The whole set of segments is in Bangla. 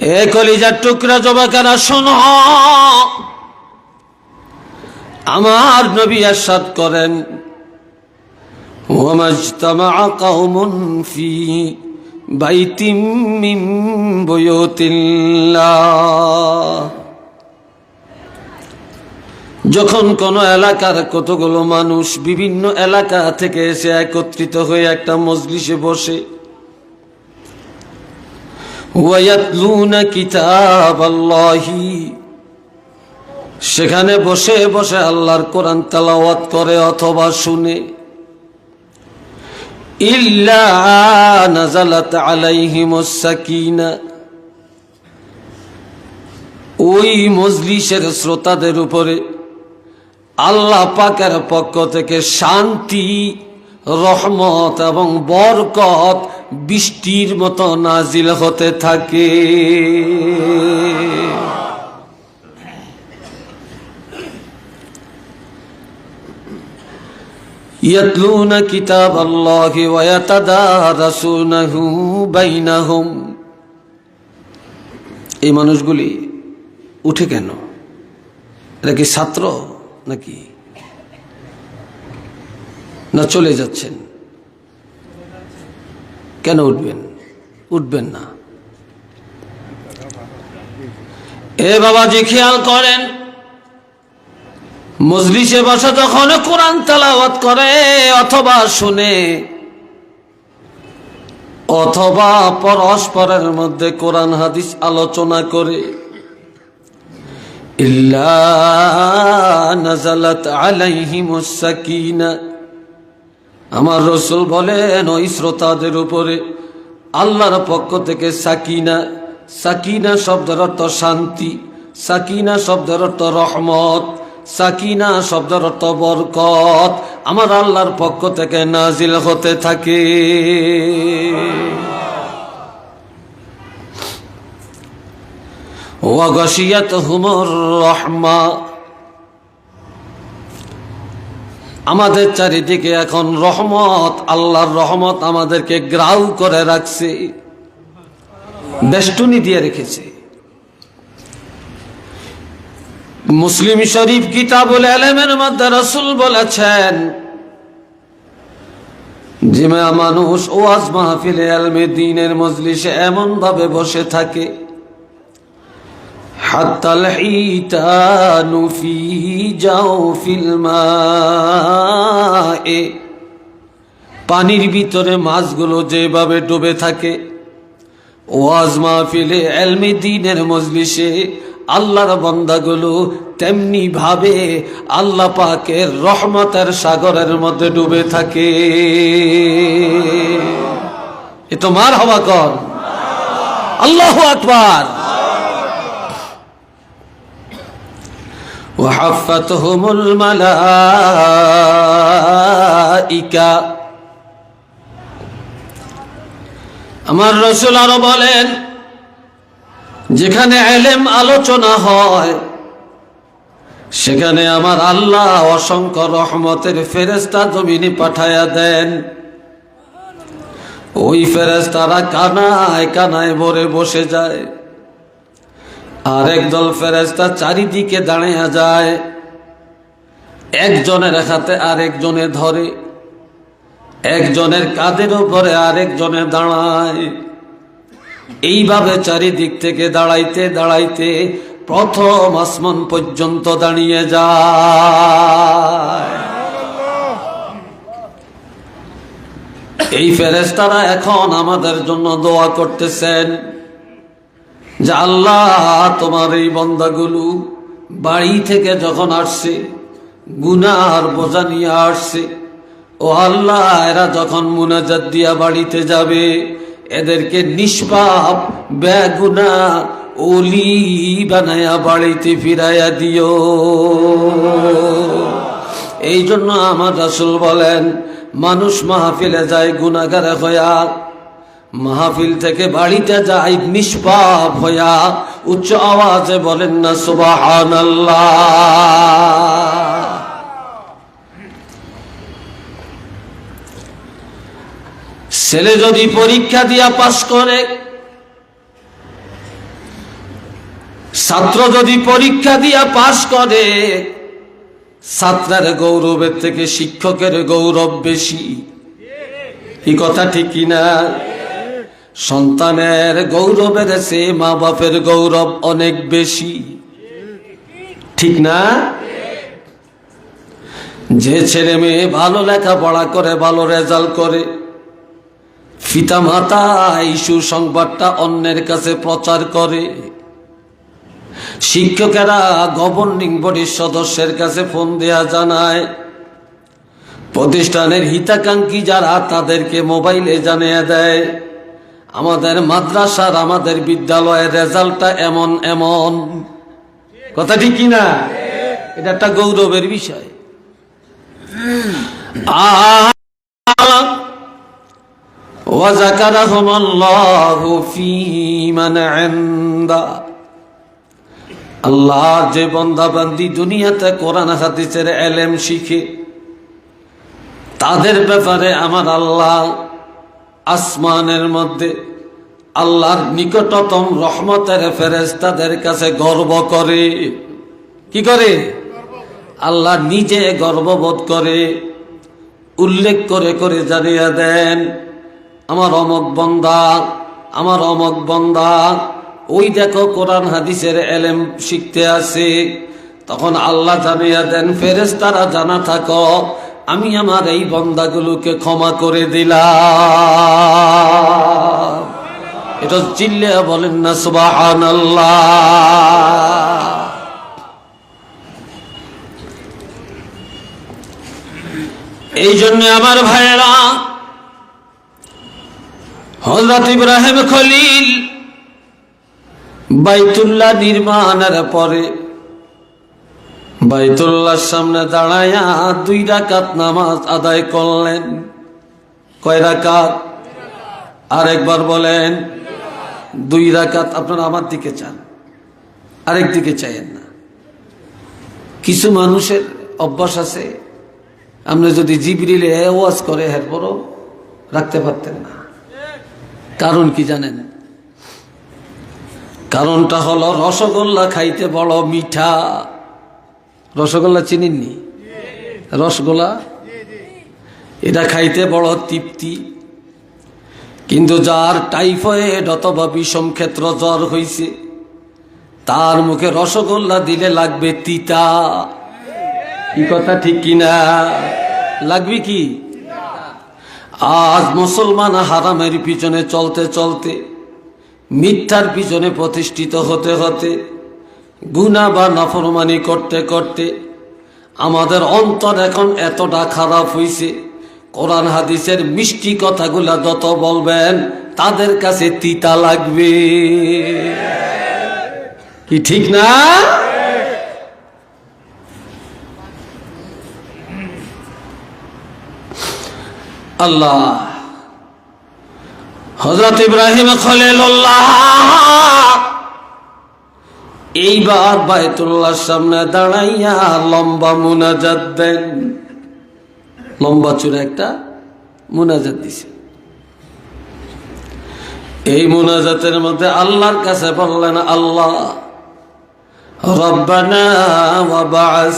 এ কলিজার টুকরা জবাকারা শোন। আমার নবী আসাদ করেন যখন কোন এলাকার কতগুলো মানুষ বিভিন্ন এলাকা থেকে এসে একত্রিত হয়ে একটা মজলিসে বসে ওয়ায়াতলুনা কিতাব আল্লাহি সেখানে বসে বসে আল্লাহর কোরআন তেলাওয়াত করে অথবা শুনে। ইল্লা নাজালাত আলাইহিমুস সাকিনা। ওই মজলিসের শ্রোতাদের উপরে আল্লাহ পাকের পক্ষ থেকে শান্তি, রহমত এবং বরকত বৃষ্টির মতো নাজিল হতে থাকে يتلون كتاب الله ويتدارسونه بينهم এই মানুষগুলি উঠে কেন এরা কি ছাত্র নাকি না চলে যাচ্ছেন কেন উঠবেন? উঠবেন না। এ বাবাজি খেয়াল করেন, মজলিসে বসে যখন কোরআন তালাওয়াত করে, অথবা শুনে, অথবা পরস্পরের মধ্যে কোরআন হাদিস আলোচনা করে, ইল্লা নাজালাত আলাইহিমুস সাকিনা। আমার রসুল বলেন, ওই শ্রোতাদের উপরে আল্লাহর পক্ষ থেকে সাকিনা সাকিনা শব্দের অর্থ শান্তি, সাকিনা শব্দের অর্থ রহমত, সাকিনা শব্দের অর্থ বরকত আমার আল্লাহর পক্ষ থেকে নাজিল হতে থাকে। ওয়াগশিয়াত হুমর রহমা আমাদের চারিদিকে এখন রহমত, আল্লাহর রহমত আমাদেরকে গ্রাউ করে রাখছে। বেষ্টনী দিয়ে রেখেছে। মুসলিম শরীফ কিতাবুল আলমের মধ্যে রসুল বলেছেন যে মানুষ ওয়াজ মাহফিলে আলমে দিনের মজলিসে এমন ভাবে বসে থাকে حتى الحيتان في جوف الماء পানির ভিতরে মাছগুলো যেভাবে ডুবে থাকে ওয়াজ মাহফিলে এলমি দিনের মজলিসে আল্লাহর বন্দাগুলো তেমনি ভাবে আল্লাহ পাকের রহমতের সাগরের মধ্যে ডুবে থাকে এ তো মার হওয়া কর আল্লাহ আকবার وحفتهم الملائكة আমার রসুল আরো বলেন যেখানে এলেম আলোচনা হয় সেখানে আমার আল্লাহ অসংখ্য রহমতের ফেরেস্তা জমিনে পাঠায়া দেন ওই ফেরেস্তারা কানায় কানায় ভরে বসে যায় আর একদল ফেরেস্তা চারিদিকে দাঁড়িয়ে যায়। একজনের হাতে আরেকজনে ধরে, একজনের কাদের উপরে আরেকজনে দাঁড়ায়। এইভাবে চারিদিক থেকে দাঁড়াইতে দাঁড়াইতে প্রথম আসমান পর্যন্ত দাঁড়িয়ে যায়। এই ফেরেস্তারা এখন আমাদের জন্য দোয়া করতেছেন। যে আল্লাহ তোমার এই বন্দাগুলো বাড়ি থেকে যখন আসছে, গুনার বোঝা নিয়ে আসছে, ও আল্লাহ, এরা যখন মুনাজাত দিয়া বাড়িতে যাবে, এদেরকে নিষ্পাপ, বেগুনা, ওলি বানায়া বাড়িতে ফিরাইয়া দিও। এই জন্য আমার রাসুল বলেন, মানুষ মাহফিলে যায় গুনাগারে হইয়া মাহফিল থেকে বাড়িতে যাই নিষ্পাপ হইয়া উচ্চ আওয়াজে বলেন না সুবাহান ছেলে যদি পরীক্ষা দিয়া পাশ করে, ছাত্র যদি পরীক্ষা দিয়া পাশ করে, ছাত্রের গৌরবের থেকে শিক্ষকের গৌরব বেশি। এই কথা ঠিক কিনা? সন্তানের গৌরবের সে মা বাপের গৌরব অনেক বেশি। ঠিক না? যে ছেলে মেয়ে ভালো লেখাপড়া করে, ভালো রেজাল্ট করে পিতা মাতা এই সুসংবাদটা অন্যের কাছে প্রচার করে, শিক্ষকেরা গভর্নিং বডির সদস্যের কাছে ফোন দেয়া জানায়, প্রতিষ্ঠানের হিতাকাঙ্ক্ষী যারা তাদেরকে মোবাইলে জানিয়ে দেয়। আমাদের মাদ্রাসার, আমাদের বিদ্যালয়ের রেজাল্টটা এমন এমন। কথা ঠিক কিনা এটা একটা গৌরবের বিষয়। আল্লাহ যে বন্দাবান্দি দুনিয়াতে কোরআন হাদিসের এলেম শিখে, তাদের ব্যাপারে আমার আল্লাহ আসমানের মধ্যে আল্লাহর নিকটতম রহমতের ফেরেস্তাদের কাছে গর্ব করে। কি করে? আল্লাহ নিজে গর্ববোধ করে। উল্লেখ করে করে জানিয়ে দেন, আমার অমক বন্দা, আমার অমক বন্দা, ওই দেখো কোরআন হাদিসের এলেম শিখতে আসে তখন আল্লাহ জানিয়ে দেন ফেরেস তারা জানা থাকো আমি আমার এই বন্দাগুলোকে ক্ষমা করে দিলাম। এটা চিল্লে বলেন না সুবাহান এই জন্য আমার ভাইয়েরা হজরত ইব্রাহিম খলিল বাইতুল্লাহ নির্মাণের পরে বাইতুল্লাহর সামনে দাঁড়ায়া দুই রাকাত নামাজ আদায় করলেন। কয় রাকাত? আরেকবার বলেন, দুই রাকাত আপনারা আমার দিকে চান, আরেক দিকে চাইেন না। কিছু মানুষের অভ্যাস আছে, আপনি যদি জিবরিলে ওয়াজ করে এরপরও রাখতে পারতেন না। কারণ কি জানেন? কারণটা হলো রসগোল্লা খাইতে বড় মিঠা। রসগোল্লা চিনিননি? রসগোল্লা? এটা খাইতে বড় তৃপ্তি। কিন্তু যার টাইফয়েড অথবা বিষম ক্ষেত্র জ্বর হইছে, তার মুখে রসগোল্লা দিলে লাগবে তিতা। কি কথা ঠিক কিনা? লাগবে কি? আজ মুসলমান হারামের পিছনে চলতে চলতে, মিথ্যার পিছনে প্রতিষ্ঠিত হতে হতে গুণা বা নফরমানি করতে করতে আমাদের অন্তর এখন এতটা খারাপ হইছে। কোরআন হাদিসের মিষ্টি কথাগুলা যত বলবেন, তাদের কাছে তিতা লাগবে। কি ঠিক না? আল্লাহ হজরত ইব্রাহিম খলিল্লাহ এইবার বায়তুল্লাহ সামনে দাঁড়াইয়া লম্বা মুনাজাত দেন। লম্বা চূড়া একটা মুনাজাত দিছে। এই মুনাজাতের মধ্যে আল্লাহর কাছে বললেন, আল্লাহ, রব্বানা ওয়াবাস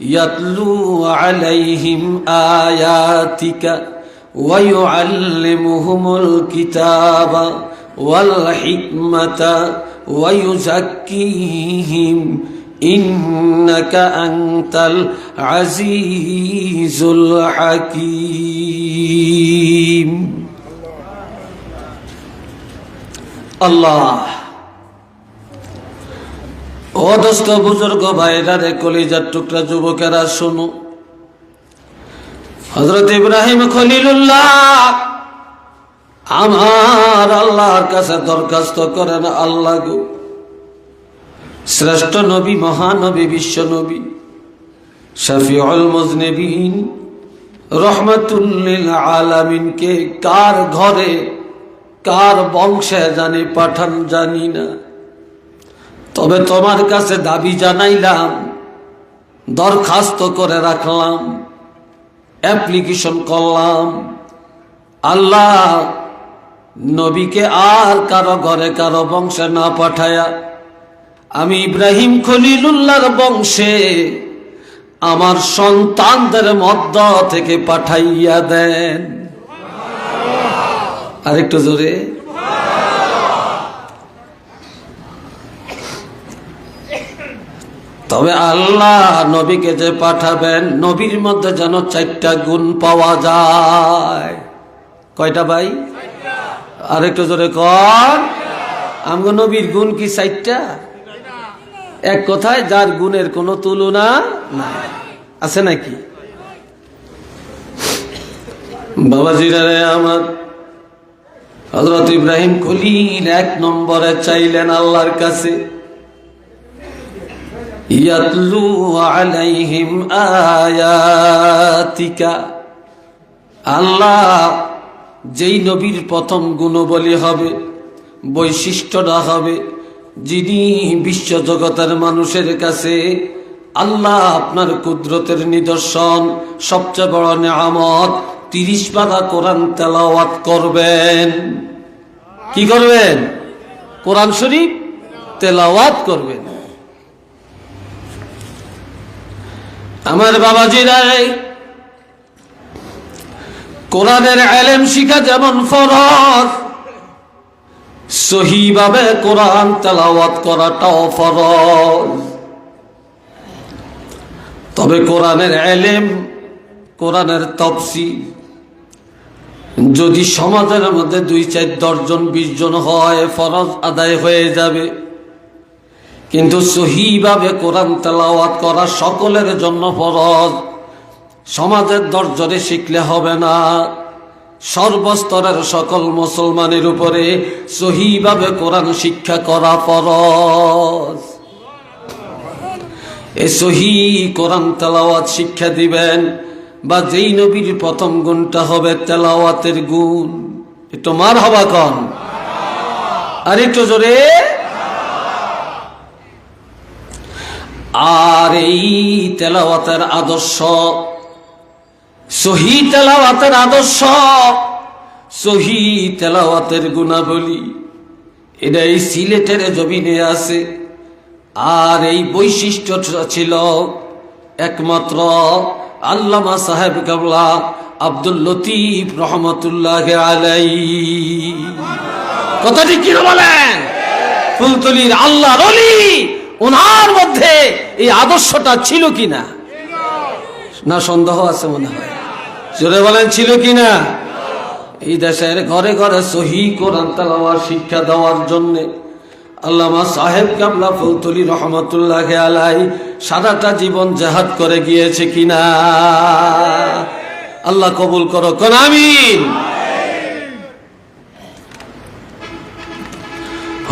ইয়াতলু আলাইহিম আয়াতিকা ويعلمهم الكتاب والحكمة ويزكيهم إنك أنت العزيز الحكيم الله অদস্ত বুজুর্গ ভাইরা রে কলিজার টুকরা যুবকেরা শোনো হজরত ইব্রাহিম খলিলুল্লাহ, আমার আল্লাহর কাছে দরখাস্ত করেন, আল্লাহ গো, শ্রেষ্ঠ নবী, মহানবী, বিশ্ব নবী, শফিউল মুজনিবিন রহমতুল্লিল আলামিনকে কার ঘরে, কার বংশে জানি পাঠান জানি না। তবে তোমার কাছে দাবি জানাইলাম, দরখাস্ত করে রাখলাম। অ্যাপ্লিকেশন করলাম। আল্লাহ নবীকে আর কারও ঘরে কারও বংশে না পাঠায়া আমি ইব্রাহিম খলিলুল্লাহর বংশে আমার সন্তানদের মধ্য থেকে পাঠাইয়া দেন। আরেকটু জোরে। তবে আল্লাহ নবীকে যে পাঠাবেন, নবীর মধ্যে যেন চারটা গুণ পাওয়া যায়। কয়টা ভাই? আরেকটু জোরে কর নবীর গুণ কি চারটা? এক কথায় যার গুণের কোনো তুলনা নাই। আছে নাকি? বাবাজিরা আমার হজরত ইব্রাহিম খলিল এক নম্বরে চাইলেন আল্লাহর কাছে। ইয়াতলু আলাইহিম আয়াতিকা। আল্লাহ যেই নবীর প্রথম গুণবলী হবে, বৈশিষ্ট্যটা হবে, যিনি বিশ্ব জগতের মানুষের কাছে আল্লাহ আপনার কুদরতের নিদর্শন, সবচেয়ে বড় নেয়ামত, তিরিশ পারা কোরআন তেলাওয়াত করবেন। কি করবেন? কোরআন শরীফ তেলাওয়াত করবেন। আমার বাবাজিরা কোরআনের আলেম শিখা যেমন ফরজ, সহিভাবে কোরআন তেলাওয়াত করাটাও ফরজ। তবে কোরআনের এলেম কোরআনের তফসি যদি সমাজের মধ্যে দুই চার দশজন, বিশ জন হয়, ফরজ আদায় হয়ে যাবে। কিন্তু সহিভাবে কোরআন তেলাওয়াত করা সকলের জন্য ফরজ। সমাজের দর্জনে শিখলে হবে না। সর্বস্তরের সকল মুসলমানের উপরে সহিভাবে কোরআন শিক্ষা করা ফরজ। এ সহি কোরআন তেলাওয়াত শিক্ষা দিবেন বা যেই নবীর প্রথম গুণটা হবে তেলাওয়াতের গুণ। একটু মার হবা কন? আর একটু জোরে। আর এই তেলাওয়াতের আদর্শ, সহি তেলাওয়াতের আদর্শ, সহি তেলাওয়াতের গুণাবলী। এটা এই সিলেটের জমিনে আছে। আর এই বৈশিষ্ট্যটা ছিল একমাত্র আল্লামা সাহেব কাবলা আব্দুল লতিফ রহমতুল্লাহ আলাই। কথাটি কি বলেন? ফুলতলির আল্লাহ রলি ওনার মধ্যে এই আদর্শটা ছিল কিনা? না, সন্দেহ আছে মনে হয়। জোরে বলেন, ছিল কিনা? এই দেশের ঘরে ঘরে সহি কোরআন তালাওয়ার শিক্ষা দেওয়ার জন্য আল্লামা সাহেব কাবলা ফৌতলি রহমতুল্লাহ আলাই সারাটা জীবন জাহাদ করে গিয়েছে কিনা? আল্লাহ কবুল করো, কোন, আমিন।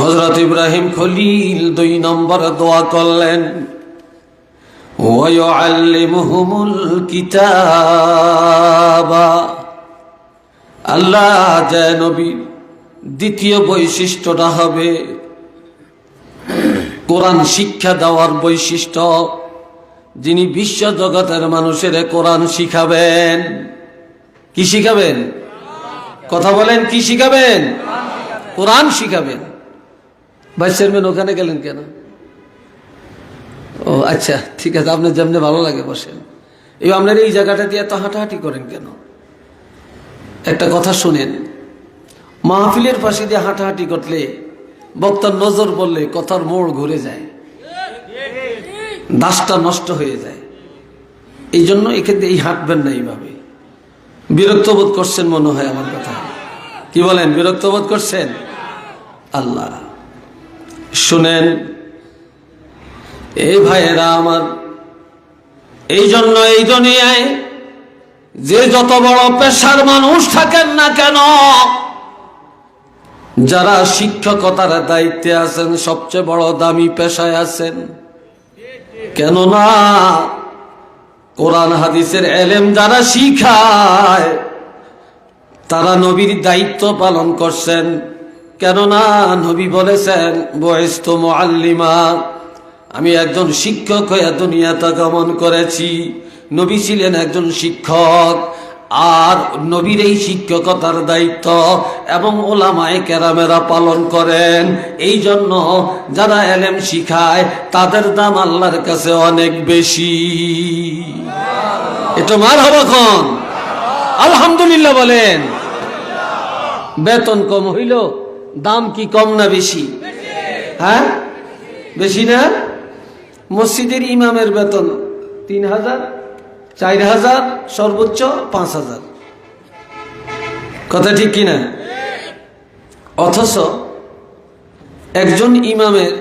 হজরত ইব্রাহিম খলিল দুই নম্বর দোয়া করলেন আল্লাহ জয় নবী দ্বিতীয় বৈশিষ্ট্যটা হবে, কোরআন শিক্ষা দেওয়ার বৈশিষ্ট্য। যিনি বিশ্ব জগতের মানুষের কোরআন শিখাবেন, কি শিখাবেন? কথা বলেন, কি শিখাবেন? কোরআন শিখাবেন। ভাইস চেয়ারম্যান, ওখানে গেলেন কেন? ও আচ্ছা ঠিক আছে, আপনার যেমনি ভালো লাগে, বসেন। এই আপনার এই জায়গাটা দিয়ে এত হাঁটাহাঁটি করেন কেন? একটা কথা শুনেন, মাহফিলের পাশে দিয়ে হাঁটাহাঁটি করলে বক্তার নজর পড়লে কথার মোড় ঘুরে যায়, দাসটা নষ্ট হয়ে যায়। এই জন্য এক্ষেত্রে এই হাঁটবেন না এইভাবে। বিরক্ত বোধ করছেন মনে হয় আমার কথা। কি বলেন, বিরক্ত বোধ করছেন? আল্লাহ। শুনেন, এই ভাইয়েরা আমার, এই জন্য এই দুনিয়ায় যে যত বড় পেশার মানুষ থাকেন না কেন, যারা শিক্ষকতার দায়িত্বে আছেন, সবচেয়ে বড় দামি পেশায় আছেন। কেননা, কোরআন হাদিসের এলেম যারা শিখায়, তারা নবীর দায়িত্ব পালন করছেন। কেননা নবী বলেছেন বয়স্ত মোয়াল্লিমা আমি একজন শিক্ষক হয়ে দুনিয়াতে গমন করেছি। নবী ছিলেন একজন শিক্ষক, আর নবীর এই শিক্ষকতার দায়িত্ব এবং ওলামায় কেরামেরা পালন করেন। এই জন্য যারা এলেম শিখায়, তাদের দাম আল্লাহর কাছে অনেক বেশি। এটা মার হবা খন। আলহামদুলিল্লাহ বলেন। বেতন কম হইল। দাম কি কম না বেশি? হ্যাঁ? বেশি না? মসজিদের ইমামের বেতন তিন হাজার, চার হাজার, সর্বোচ্চ পাঁচ হাজার। কথা ঠিক কিনা? অথচ একজন ইমামের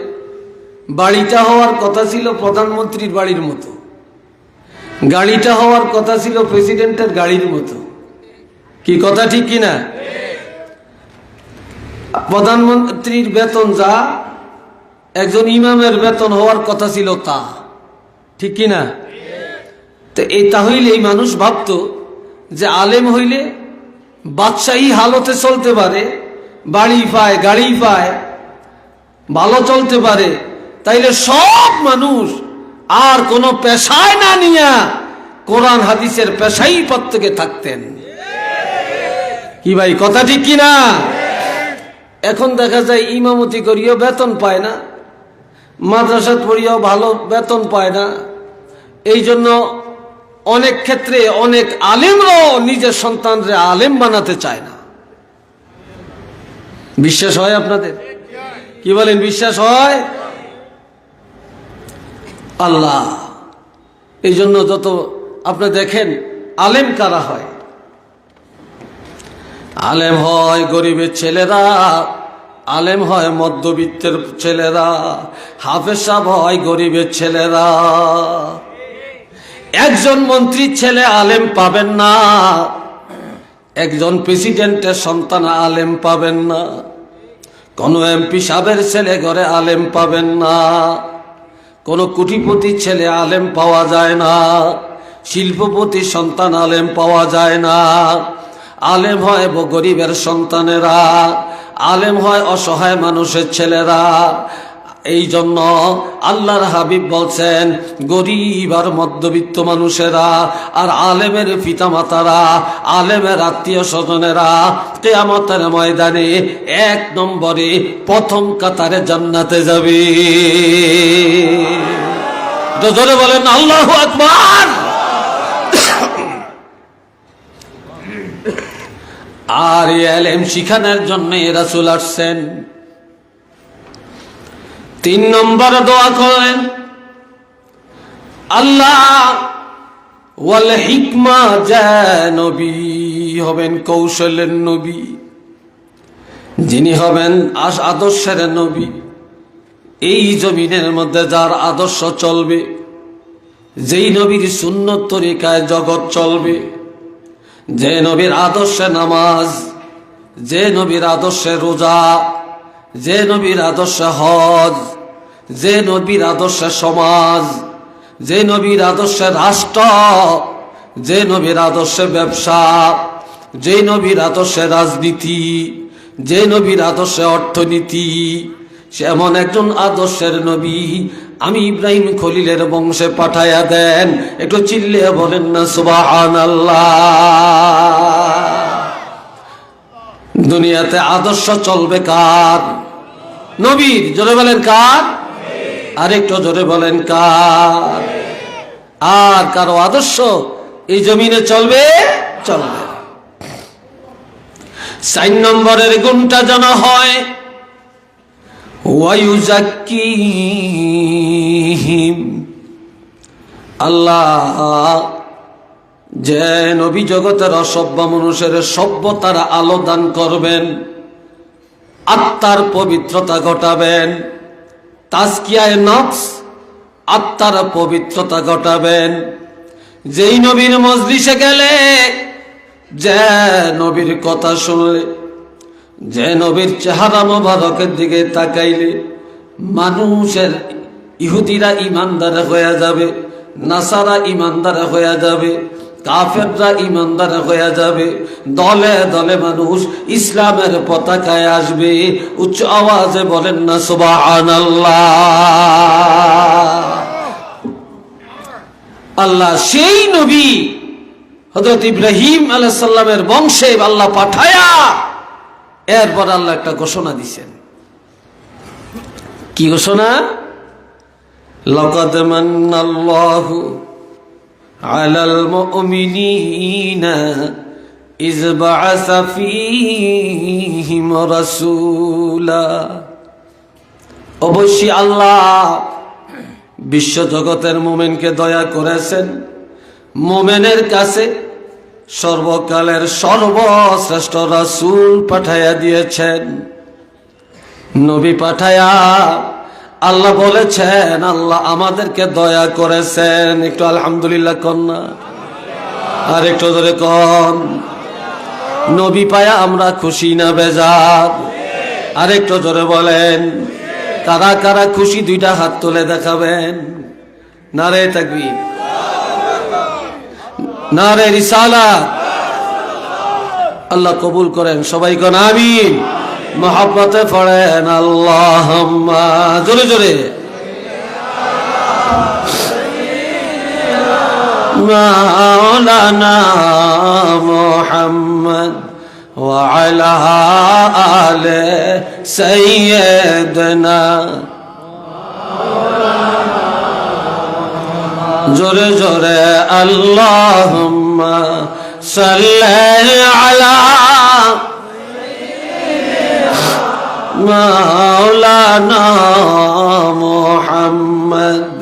বাড়িটা হওয়ার কথা ছিল প্রধানমন্ত্রীর বাড়ির মতো। গাড়িটা হওয়ার কথা ছিল প্রেসিডেন্টের গাড়ির মতো। কি কথা ঠিক কিনা? প্রধানমন্ত্রীর বেতন যা, একজন ইমামের বেতন হওয়ার কথা ছিল তা। ঠিক কিনা তো এই তাহলে এই মানুষ ভাবতো যে আলেম হইলে বাদশাহী হালতে চলতে পারে, বাড়ি পায়, গাড়ি পায়, ভালো চলতে পারে, তাইলে সব মানুষ আর কোনো পেশায় না নিয়া কোরআন হাদিসের পেশাই প্রত্যেকে থাকতেন। কি ভাই, কথা ঠিক কিনা এখন দেখা যায় ইমামতি করিও বেতন পায় না, মাদ্রাসাত পড়িয়াও ভালো বেতন পায় না। এই জন্য অনেক ক্ষেত্রে অনেক আলেমরাও নিজের সন্তানরে আলেম বানাতে চায় না। বিশ্বাস হয় আপনাদের? কি বলেন, বিশ্বাস হয়? আল্লাহ। এই জন্য যত আপনি দেখেন আলেম কারা হয়? আলেম হয় গরিবের ছেলেরা, আলেম হয় মধ্যবিত্তের ছেলেরা, হাফেজ সাহ হয় গরিবের ছেলেরা। একজন মন্ত্রীর ছেলে আলেম পাবেন না, একজন প্রেসিডেন্টের সন্তান আলেম পাবেন না, কোন এমপি সাহেবের ছেলে ঘরে আলেম পাবেন না, কোন কুটিপতির ছেলে আলেম পাওয়া যায় না, শিল্পপতির সন্তান আলেম পাওয়া যায় না। আলেম হয় গরিবের সন্তানেরা, আলেম হয় অসহায় মানুষের ছেলেরা। এই জন্য আল্লাহর হাবিব বলছেন, গরিব আর মধ্যবিত্ত মানুষেরা আর আলেমের পিতামাতারা, আলেমের আত্মীয় স্বজনেরা, কেয়ামতের ময়দানে এক নম্বরে প্রথম কাতারে জান্নাতে যাবে। বলেন, আল্লাহ আকবার! আর এলেম শিখানোর জন্য রাসুল আসছেন। তিন নম্বর দোয়া করেন, আল্লাহ ওয়াল হিকমা নবী, হবেন কৌশলের নবী। যিনি হবেন আস আদর্শের নবী। এই জমিনের মধ্যে যার আদর্শ চলবে, যেই নবীর সুন্নত তরিকায় জগৎ চলবে। যে নবীর আদর্শে নামাজ, যে নবীর আদর্শে রোজা, যে নবীর আদর্শে হজ, যে নবীর আদর্শে সমাজ, যে নবীর আদর্শে রাষ্ট্র, যে নবীর আদর্শে ব্যবসা, যে নবীর আদর্শে রাজনীতি, যে নবীর আদর্শে অর্থনীতি, সে এমন একজন আদর্শের নবী আমি ইব্রাহিম খলিলের বংশে পাঠাইয়া দেন। একটু চিল্লে বলেন না সুবাহান দুনিয়াতে আদর্শ চলবে কার? নবীর, জোরে বলেন কার? আরেকটু জোরে বলেন কার? আর কারও আদর্শ এই জমিনে চলবে? চলবে। চার নম্বরের গুণটা যেন হয় আল্লাহ যে নবী জগতের অসভ্য মানুষের সভ্যতার আলো দান করবেন, আত্মার পবিত্রতা ঘটাবেন, তাজকিয়ায় নফস, আত্মার পবিত্রতা ঘটাবেন। যেই নবীর মজলিসে গেলে, যে নবীর কথা শুনলে যে নবীর চেহারা মোবারকের দিকে তাকাইলে মানুষের ইহুদিরা ইমানদার হয়ে যাবে, নাসারা ইমানদার হয়ে যাবে, কাফেররা ইমানদার হয়ে যাবে, দলে দলে মানুষ ইসলামের পতাকায় আসবে। উচ্চ আওয়াজে বলেন না, সুবহানাল্লাহ। আল্লাহ সেই নবী হজরত ইব্রাহিম আলাইসাল্লামের বংশে আল্লাহ পাঠায়া এরপর আল্লাহ একটা ঘোষণা দিছেন। কি ঘোষণা? লকদ মান্নাল্লাহু আলাল মুমিনিনা ইজ বাআসা ফীহিম রাসূলা। অবশ্যই আল্লাহ বিশ্ব জগতের মোমেনকে দয়া করেছেন। মোমেনের কাছে সর্বকালের সর্বশ্রেষ্ঠ রাসূল পাঠাইয়া দিয়েছেন। নবী পাঠায়া আল্লাহ বলেছেন, আল্লাহ আমাদেরকে দয়া করেছেন। একটু আলহামদুলিল্লাহ কন্যা আর একটু ধরে কন। নবী পায়া আমরা খুশি না বেজার? আর একটু জোরে বলেন, কারা কারা খুশি দুইটা হাত তুলে দেখাবেন? নারে থাকবি নারে রিসালা আল্লাহ কবুল করেন সবাই কোন আমিন মহাব্বতে পড়েন আল্লাহ জোরে জোরে মাওলানা মোহাম্মদ وعلى آل سيدنا জোরে জোরে আল্লাহ আলা মাওলানা মুহাম্মদ।